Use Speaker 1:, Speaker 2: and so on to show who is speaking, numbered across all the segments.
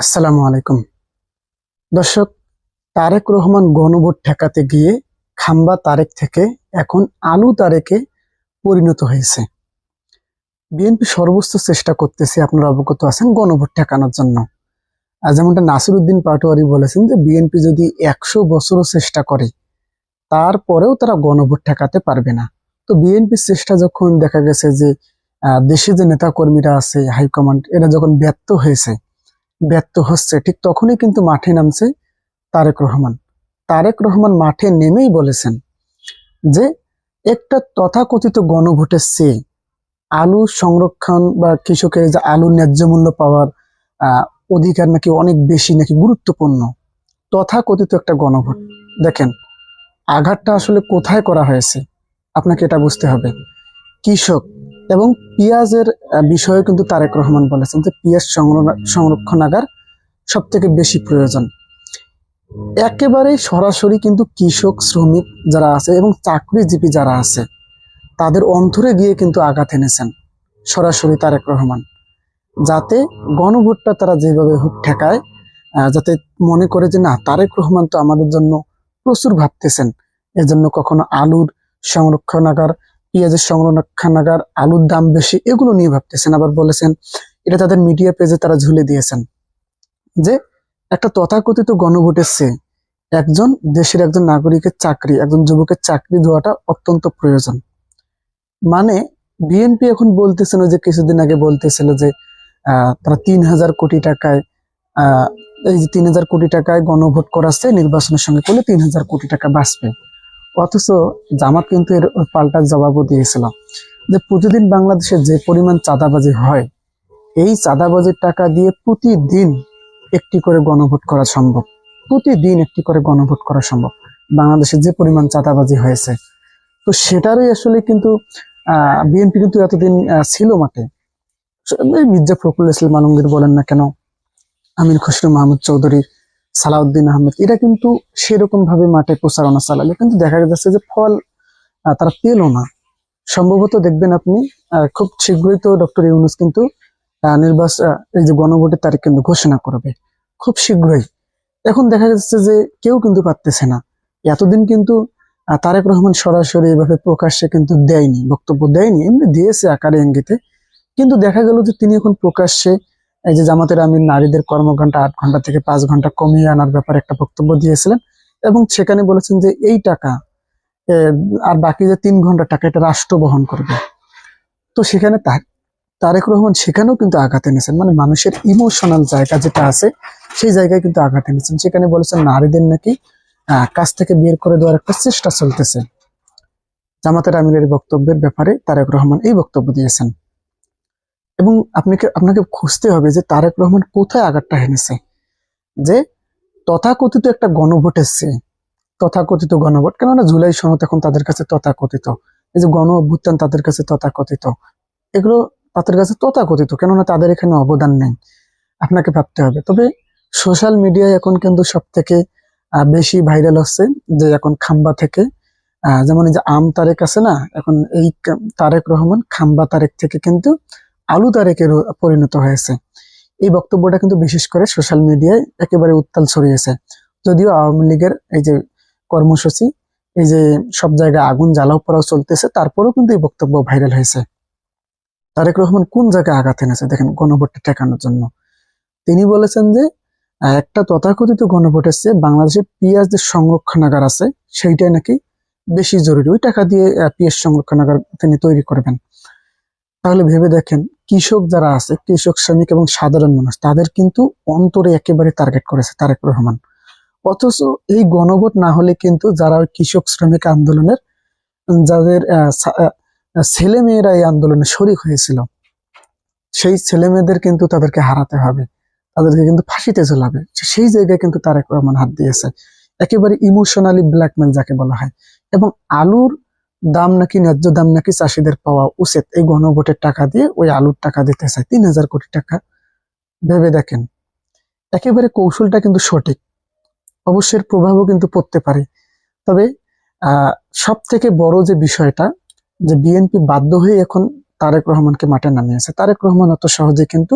Speaker 1: আসসালামু আলাইকুম। দর্শক, তারেক রহমান গণভোট ঠেকাতে গিয়ে খাম্বা তারেক থেকে এখন আলু তারেকে পরিণত হয়েছে। বিএনপি সর্বোচ্চ চেষ্টা করতেছে আপনারা অবগত আছেন গণভোট ঠেকানোর জন্য। আর যেমনটা নাসিরুদ্দিন পাটোয়ারি বলেছেন যে, বিএনপি যদি একশো বছরও চেষ্টা করে, তারপরেও তারা গণভোট ঠেকাতে পারবে না। তো বিএনপির চেষ্টা যখন দেখা গেছে যে দেশে যে নেতাকর্মীরা আছে, হাইকমান্ড, এরা যখন ব্যর্থ হয়েছে ব্যর্থ হচ্ছে। ঠিক তখনই কিন্তু মাঠে নামছে তারেক রহমান। তারেক রহমান মাঠে নেমেই বলেছেন যে একটা তথাকথিত গণভোটের চেয়ে আলু সংরক্ষণ বা কৃষকের যে আলুর ন্যায্য মূল্য পাওয়ার অধিকার নাকি অনেক বেশি, নাকি গুরুত্বপূর্ণ? তথাকথিত একটা গণভোট। দেখেন, আঘাতটা আসলে কোথায় করা হয়েছে? আপনাকে এটা বুঝতে হবে। কৃষক এবং পেঁয়াজের বিষয়ে কিন্তু তারেক রহমান বলেছেন যে পেঁয়াজ সংরক্ষণাগার সব থেকে বেশি প্রয়োজন। একেবারে সরাসরি কিন্তু কৃষক, শ্রমিক যারা আছে এবং চাকরিজীবী যারা আছে, তাদের অন্তরে গিয়ে কিন্তু আঘাত এনেছেন সরাসরি তারেক রহমান। যাতে গণভোটটা তারা যেভাবে হোক ঠেকায় যাতে মনে করে যে না, তারেক রহমান তো আমাদের জন্য প্রচুর ভাবতেছেন। এজন্য কখনো আলুর সংরক্ষণাগার পেঁয়াজের সংরক্ষণাগার, আলুর দাম বেশি, এগুলো নিয়ে ভাবতেছেন। আবার বলেছেন, এটা তাদের মিডিয়া পেজে তারা ঝুলে দিয়েছেন যে একটা তথাকথিত গণভোটের চেয়ে একজন দেশের একজন নাগরিকের চাকরি, একজন যুবকের চাকরি দেওয়াটা অত্যন্ত প্রয়োজন। মানে বিএনপি এখন বলতেছেন যে, কিছুদিন আগে বলতেছিল যে তারা তিন হাজার কোটি টাকায় এই যে তিন হাজার কোটি টাকায় গণভোট করাচ্ছে, নির্বাচনের সঙ্গে করলে তিন হাজার কোটি টাকা বাঁচবে। অথচ জামাত কিন্তু এর পাল্টা জবাবও দিয়েছিল। যে প্রতিদিন বাংলাদেশে যে পরিমাণ চাঁদাবাজি হয়, এই চাঁদাবাজির টাকা দিয়ে প্রতিদিন একটি করে গণভোট করা সম্ভব। প্রতিদিন একটি করে গণভোট করা সম্ভব। বাংলাদেশে যে পরিমাণ চাঁদাবাজি হয়েছে। তো সেটারই আসলে কিন্তু বিএনপি কিন্তু এতদিন ছিল মাঠে। মির্জা ফখরুল ইসলাম আলমগীর বলেন না কেন, আমির খসরু মাহমুদ চৌধুরী সালাউদ্দিন আহমেদ, এরা কিন্তু সেরকম ভাবে মাঠে প্রচারণা চালালে। কিন্তু দেখা যাচ্ছে যে ফল তারা পেল না। সম্ভবত দেখবেন আপনি খুব শীঘ্রই তো ডক্টর ইউনুস কিন্তু নির্বাচন এই যে গণভোটের তারিখ কিন্তু ঘোষণা করবে। খুব শীঘ্রই। এখন দেখা যাচ্ছে যে কেউ কিন্তু পারতেছে না। এতদিন কিন্তু তারেক রহমান সরাসরি এভাবে প্রকাশ্যে কিন্তু দেয়নি, বক্তব্য দেয়নি, এমনি দিয়েছে আকারে ইঙ্গিতে কিন্তু দেখা গেল যে তিনি এখন প্রকাশ্যে এই যে জামাতের আমির নারীদের কর্মঘণ্টা আট ঘণ্টা থেকে পাঁচ ঘণ্টা কমিয়ে আনার ব্যাপারে একটা বক্তব্য দিয়েছিলেন এবং সেখানে বলেছেন যে এই টাকা আর বাকি যে তিন ঘণ্টা টাকা এটা রাষ্ট্র বহন করবে। তো সেখানে তারেক রহমান সেখানেও কিন্তু আঘাত এনেছেন। মানে মানুষের ইমোশনাল জায়গা যেটা আছে, সেই জায়গায় কিন্তু আঘাত এনেছেন। সেখানে বলেছেন নারীদের নাকি কাজ থেকে বের করে দেওয়ার একটা চেষ্টা চলতেছে। জামাতের আমিরের বক্তব্যের ব্যাপারে তারেক রহমান এই বক্তব্য দিয়েছেন। এবং আপনাকে আপনাকে খুঁজতে হবে যে তারেক রহমান কোথায় আঘাতটা হেনেছে। যে তথাকথিত একটা গণভোট এসছে। তথাকথিত গণভোট, কেননা জুলাই সনদ এখন তাদের কাছে তথাকথিত। এই যে গণ অভ্যুত্থান তাদের কাছে তথাকথিত। এগুলো তাদের কাছে তথাকথিত, কেননা তাদের এখানে অবদান নেই। আপনাকে ভাবতে হবে। তবে সোশ্যাল মিডিয়ায় এখন কিন্তু সব থেকে বেশি ভাইরাল হচ্ছে যে এখন খাম্বা থেকে যেমন এই যে আম তারেক আছে না, এখন এই তারেক রহমান খাম্বা তারেক থেকে কিন্তু আলু তারেকের পরিণত হয়েছে। এই বক্তব্যটা কিন্তু বিশেষ করে সোশ্যাল মিডিয়ায় একেবারে উত্তাল ছড়িয়েছে। যদিও আওয়ামী লীগের এই যে কর্মসূচি, এই যে সব জায়গায় আগুন জ্বালাও পড়াও চলতেছে, তারপরেও কিন্তু এই বক্তব্য ভাইরাল হয়েছে। তারেক রহমান কোন জায়গায় আঘাত এনেছে? দেখেন গণভোটটা ঠেকানোর জন্য। তিনি বলেছেন যে একটা তথাকথিত গণভোট এসছে বাংলাদেশের পেঁয়াজ যে সংরক্ষণাগার আছে, সেইটাই নাকি বেশি জরুরি। ওই টাকা দিয়ে পেঁয়াজ সংরক্ষণাগার তিনি তৈরি করবেন। তাহলে ভেবে দেখেন, কৃষক যারা আছে, কৃষক, শ্রমিক এবং সাধারণ মানুষ, তাদের কিন্তু অন্তরে একেবারে টার্গেট করেছে তারেক রহমান। অথচ এই গণভোট না হলে কিন্তু যারা কৃষক, শ্রমিক আন্দোলনের, যাদের ছেলে মেয়েরা এই আন্দোলনে শরিক হয়েছিল, সেই ছেলে মেয়েদের কিন্তু তাদেরকে হারাতে হবে, তাদেরকে কিন্তু ফাঁসিতে ঝোলাবে, সেই জায়গায় কিন্তু তারেক রহমান হাত দিয়েছে। একেবারে ইমোশনালি ব্ল্যাকমেল যাকে বলা হয়। এবং আলুর দাম নাকি, ন্যায্য দাম নাকি চাষিদের পাওয়া উচিত। এই গণভোটের টাকা দিয়ে ওই আলুর টাকা দিতে চায়। তিন হাজার কোটি টাকা। ভেবে দেখেন, একেবারে কৌশলটা কিন্তু সঠিক। অবশ্যের প্রভাবও কিন্তু পড়তে পারে। তবে সব থেকে বড় যে বিষয়টা, যে বিএনপি বাধ্য হয়ে এখন তারেক রহমানকে মাঠে নামিয়েছে। তারেক রহমান অত সহজে কিন্তু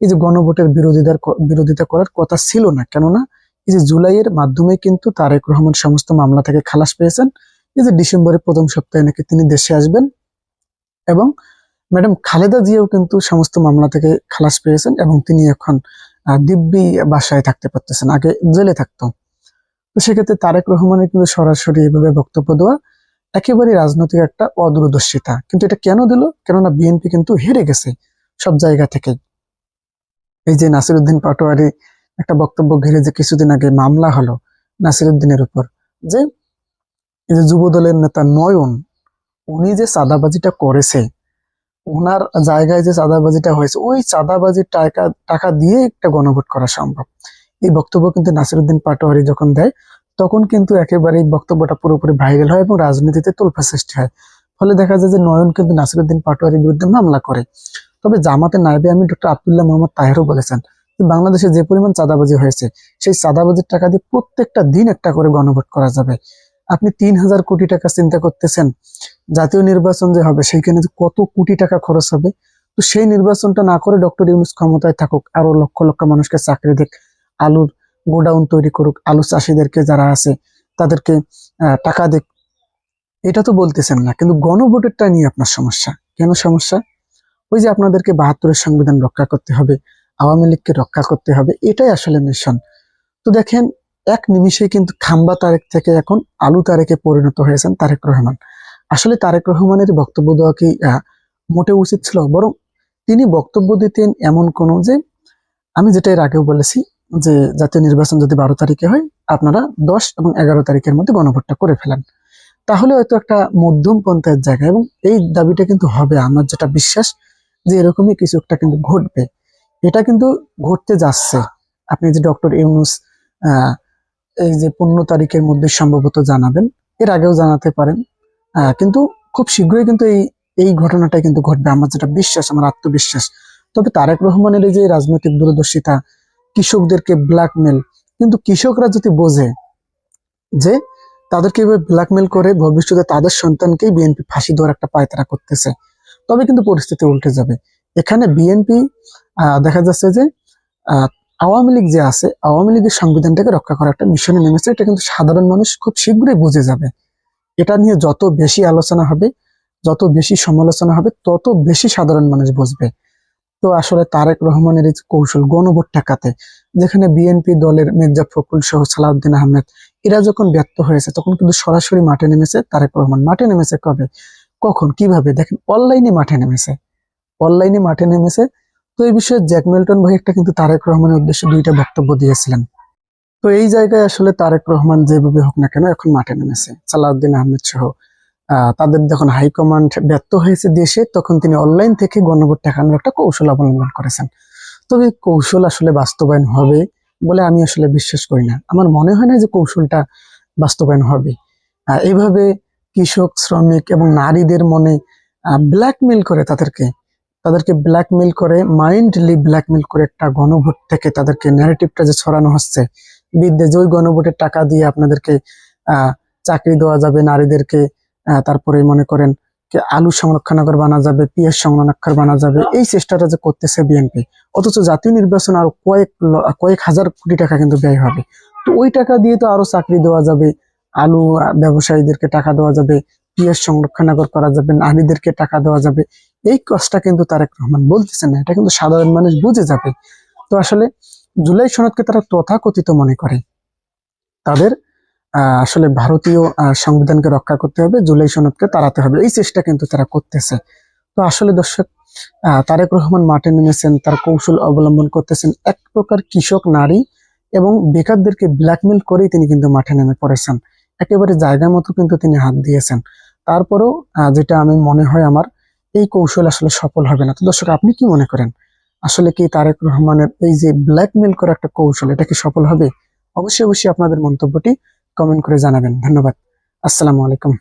Speaker 1: এই যে গণভোটের বিরোধিতার বিরোধিতা করার কথা ছিল না। কেননা, এই যে জুলাইয়ের মাধ্যমে কিন্তু তারেক রহমান সমস্ত মামলা থেকে খালাস পেয়েছেন। এই যে ডিসেম্বরের প্রথম সপ্তাহে নাকি তিনি দেশে আসবেন এবং ম্যাডাম খালেদা জিয়াও কিন্তু সমস্ত মামলা থেকে খালাস পেয়েছেন এবং তিনি এখন দিব্যি বাসায় থাকতে পারতেছেন, আগে জেলে থাকতো। তো সেক্ষেত্রে তারেক রহমানের কিন্তু সরাসরি এভাবে বক্তব্য দেওয়া একেবারে রাজনৈতিক একটা অদূরদর্শিতা। কিন্তু এটা কেন দিল? কেননা বিএনপি কিন্তু হেরে গেছে সব জায়গা থেকে এই যে নাসিরুদ্দিন পাটোয়ারি একটা বক্তব্য ঘিরে যে কিছুদিন আগে মামলা হলো নাসিরুদ্দিনের উপর, যে এই যে যুব দলের নেতা নয়ন, উনি যে চাঁদাবাজিটা করেছে, ওনার জায়গায় যে চাঁদাবাজিটা হয়েছে, ওই চাঁদাবাজির টাকা টাকা দিয়ে একটা গণভোট করা সম্ভব। এই বক্তব্য কিন্তু নাসিরুদ্দিন পাটোয়ারি যখন দেয়, তখন কিন্তু একেবারে এই বক্তব্যটা পুরোপুরি ভাইরাল হয় এবং রাজনীতিতে তোলফা সৃষ্টি হয়। ফলে দেখা যায় যে নয়ন কিন্তু নাসিরুদ্দিন পাটোয়ারির বিরুদ্ধে মামলা করে। তবে জামাতে নাইবে আমি ডক্টর আব্দুল্লাহ মোহাম্মদ তাহেরও বলেছেন বাংলাদেশে যে পরিমাণ চাঁদাবাজি হয়েছে, সেই চাঁদাবাজির টাকা দিয়ে প্রত্যেকটা দিন একটা করে গণভোট করা যাবে। আপনি তিন হাজার কোটি টাকা চিন্তা করতেছেন, জাতীয় নির্বাচন যে হবে, সেইখানে কত কোটি টাকা খরচ হবে, তো সেই নির্বাচনটা না করে ডক্টর ইউনুস ক্ষমতায় থাকুক, আরও লক্ষ লক্ষ মানুষকে চাকরি দিক, আলুর গোডাউন তৈরি করুক, আলু চাষিদেরকে যারা আছে, তাদেরকে টাকা দিক। এটা তো বলতেছেন না, কিন্তু গণভোটেরটা নিয়ে আপনার সমস্যা। কেন সমস্যা? ওই যে আপনাদেরকে বাহাত্তরের সংবিধান রক্ষা করতে হবে, আওয়ামী লীগকে রক্ষা করতে হবে, এটাই আসলে মিশন। তো দেখেন এক নিমিষে কিন্তু খাম্বা তারেক থেকে এখন আলু তারেকে পরিণত হয়েছেন তারেক রহমান। আসলে তারেক রহমানের বক্তব্য দেওয়া কি মোটে উচিত ছিল? বরং তিনি বক্তব্য দিতেন এমন কোন যে আমি যেটা এর আগেও বলেছি যে জাতীয় নির্বাচন যদি বারো তারিখে হয় আপনারা দশ এবং এগারো তারিখের মধ্যে গণভোটটা করে ফেলেন। তাহলে হয়তো একটা মধ্যম পন্থায়ের জায়গা এবং এই দাবিটা কিন্তু হবে। আমার যেটা বিশ্বাস যে এরকমই কিছু একটা কিন্তু ঘটবে। এটা কিন্তু ঘটতে যাচ্ছে। আপনি যে ডক্টর ইউনুস আহ, এই যে পনেরো তারিখের মধ্যে সম্ভবত জানাবেন। এর আগেও জানাতে পারেন। কিন্তু খুব শীঘ্রই কিন্তু এই এই ঘটনাটাই কিন্তু ঘটবে। আমার যেটা বিশ্বাস, আমার আত্মবিশ্বাস। তবে তারেক রহমানের এই যে রাজনৈতিক দূরদর্শিতা, কৃষকদেরকে ব্ল্যাকমেল কিন্তু কৃষকরা যদি বোঝে যে তাদেরকে এভাবে ব্ল্যাকমেল করে, ভবিষ্যতে তাদের সন্তানকেই বিএনপি ফাঁসি দেওয়ার একটা পায়তারা করতেছে, তবে কিন্তু পরিস্থিতি উল্টে যাবে। এখানে বিএনপি দেখা যাচ্ছে যে আওয়ামী লীগ যে আছে, আওয়ামী লীগের সংবিধানটাকে রক্ষা করার একটা মিশনে নেমেছে। এটা কিন্তু সাধারণ মানুষ খুব শীঘ্রই বুঝে যাবে। এটা নিয়ে যত বেশি আলোচনা হবে, যত বেশি সমালোচনা হবে, তত বেশি সাধারণ মানুষ বুঝবে। তো আসলে তারেক রহমানের এই কৌশল গণভোট ঠেকাতে, যেখানে বিএনপি দলের মির্জা ফখরুল সহ সালাউদ্দিন আহমেদ, এরা যখন ব্যর্থ হয়েছে, তখন কিন্তু সরাসরি মাঠে নেমেছে তারেক রহমান। মাঠে নেমেছে কবে? কখন? কীভাবে? দেখেন, অনলাইনে মাঠে নেমেছে। অনলাইনে মাঠে নেমেছে তো এই বিষয়ে জ্যাক মিল্টন ভাই একটা কিন্তু তারেক রহমানের উদ্দেশ্যে দুইটা বক্তব্য দিয়েছিলেন। তো এই জায়গায় আসলে তারেক রহমান যেভাবে হোক না কেন এখন মাঠে নেমেছে। সালাউদ্দিন আহমেদ সহ তাদের যখন হাইকমান্ড ব্যর্থ হয়েছে দেশে, তখন তিনি অনলাইন থেকে গণভোট ঠেকানোর একটা কৌশল অবলম্বন করেছেন। তবে কৌশল আসলে বাস্তবায়ন হবে বলে আমি আসলে বিশ্বাস করি না। আমার মনে হয় না যে কৌশলটা বাস্তবায়ন হবে। এইভাবে কৃষক, শ্রমিক এবং নারীদের মনে ব্ল্যাকমেল করে তাদেরকে তাদেরকে ব্ল্যাকমেল করে মাইন্ডলি ব্ল্যাকমেল করে একটা গণভোট থেকে তাদেরকে ন্যারেটিভটা যে ছড়ানো হচ্ছে বিদ্যে যে ওই গণভোটের টাকা দিয়ে আপনাদেরকে চাকরি দেওয়া যাবে, নারীদেরকে তারপরে মনে করেন যে আলু সংরক্ষণাগার বানা যাবে পিএস সংরক্ষণ বানা যাবে, এই চেষ্টাটা যে করতেছে বিএনপি, অথচ জাতীয় নির্বাচন আরও কয়েক কয়েক হাজার কোটি টাকা কিন্তু ব্যয় হবে। তো ওই টাকা দিয়ে তো আরও চাকরি দেওয়া যাবে, আলু ব্যবসায়ীদেরকে টাকা দেওয়া যাবে পিএস সংরক্ষণাগার করা যাবে, নারীদেরকে টাকা দেওয়া যাবে এই কাজটা কিন্তু তারেক রহমান বলতেছে না, এটা কিন্তু সাধারণ মানুষ বুঝে যাবে। তো আসলে জুলাই সনদকে তারা তথাকথিত মনে করে। তাদের আসলে ভারতীয় সংবিধানকে রক্ষা করতে হবে, জুলাই সনদকে তাড়াতে হবে। এই চেষ্টা কিন্তু তারা করতেছে। তো আসলে দর্শক তারেক রহমান মাঠে নেমেছেন, তার কৌশল অবলম্বন করতেছেন এক প্রকার কৃষক নারী এবং বেকারদেরকে ব্ল্যাকমেল করেই তিনি কিন্তু মাঠে নেমে পড়েছেন। একেবারে জায়গা মতো কিন্তু তিনি হাত দিয়েছেন। তারপরেও যেটা আমি মনে হয় আমার এই কৌশল আসলে সফল হবে না। তো দর্শক, আপনি কি মনে করেন? আসলে কি তারেক রহমানের এই যে ব্ল্যাকমেল করা একটা কৌশল, এটা কি সফল হবে? অবশ্যই অবশ্যই আপনাদের মন্তব্যটি কমেন্ট করে জানাবেন। ধন্যবাদ। আসসালামু আলাইকুম।